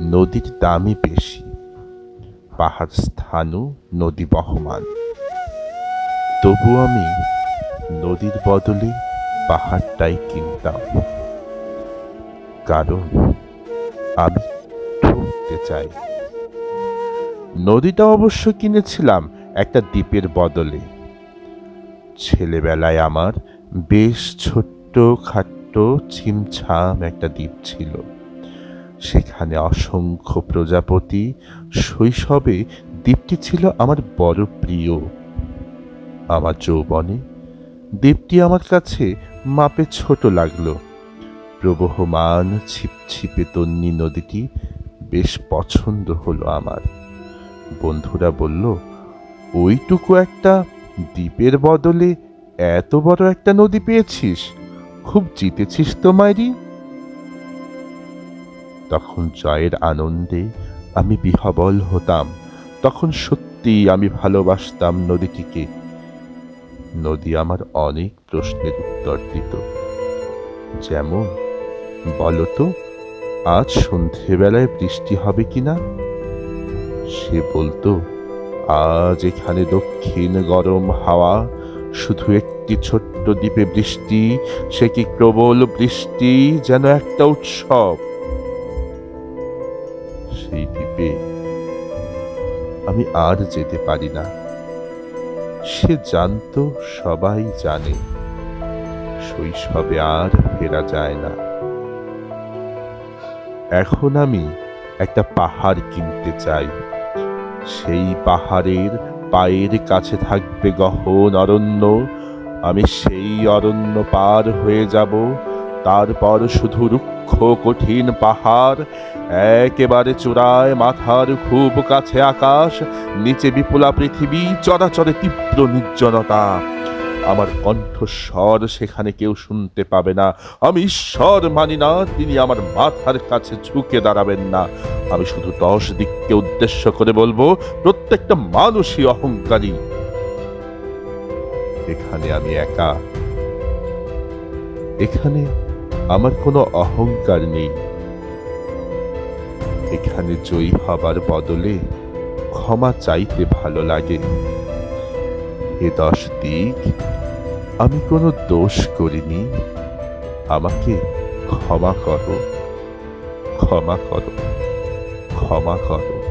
নদীর দামই বেশি। পাহাড় স্থানও নদী বহমান। তবু আমি নদীর বদলে পাহাড়টাই কিনতাম। কারণ আমি ঠকতে চাই। নদীটা অবশ্য কিনেছিলাম একটা দ্বীপের বদলে। ছেলেবেলায় আমার বেশ ছোট্ট খাট্ট ছিমছাম একটা দ্বীপ ছিল। সেখানে অসংখ্য প্রজাপতি, শৈশবে দ্বীপটি ছিল আমার বড় প্রিয়। আমার যৌবনে দ্বীপটি আমার কাছে মাপে ছোট লাগল। প্রবহমান ছিপছিপে তন্নি নদীটি বেশ পছন্দ হলো আমার। বন্ধুরা বলল, ওইটুকু একটা দ্বীপের বদলে এত বড় একটা নদী পেয়েছিস। খুব জিতেছিস তো মাইরি। তখন জয়ের আনন্দে আমি বিহবল হতাম। তখন সত্যি আমি ভালোবাসতাম নদীটিকে। নদী আমার অনেক প্রশ্নের উত্তর দিত। যেমন বলতো আজ সন্ধেবেলায় বৃষ্টি হবে কিনা? সে বলতো, আজ এখানে দক্ষিণ গরম হাওয়া, শুধু একটি ছোট্ট দ্বীপে বৃষ্টি, সে কি প্রবল বৃষ্টি, যেন একটা উৎসব। সেই দ্বীপে আমি আর যেতে পারি না। সে জানতো, সবাই জানে, শৈশবে আর ফেরা যায় না। এখন আমি একটা পাহাড় কিনতে চাই। সেই পাহাড়ের পায়ের কাছে থাকবে গহন অরণ্য। আমি সেই অরণ্য পার হয়ে যাব। তারপর শুধু রুক্ষ কঠিন পাহাড়, একেবারে চূড়ায় মাথার খুব কাছে আকাশ, নিচে বিপুলা পৃথিবী, চরাচরে তীব্র নির্জনতা। আমার কণ্ঠস্বর সেখানে কেউ শুনতে পাবে না। আমি ঈশ্বর মানি না, তিনি আমার মাথার কাছে ঝুঁকে দাঁড়াবেন না। আমি শুধু দশ দিককে উদ্দেশ্য করে বলব, প্রত্যেকটা মানুষই অহংকারী। এখানে আমি একা। এখানে আমার কোনো অহংকার নেই। এখানে জয়ী হবার বদলে ক্ষমা চাইতে ভালো লাগে। এ দশ দিক, আমি কোনো দোষ করিনি। আমাকে ক্ষমা করো। ক্ষমা করো। ক্ষমা করো।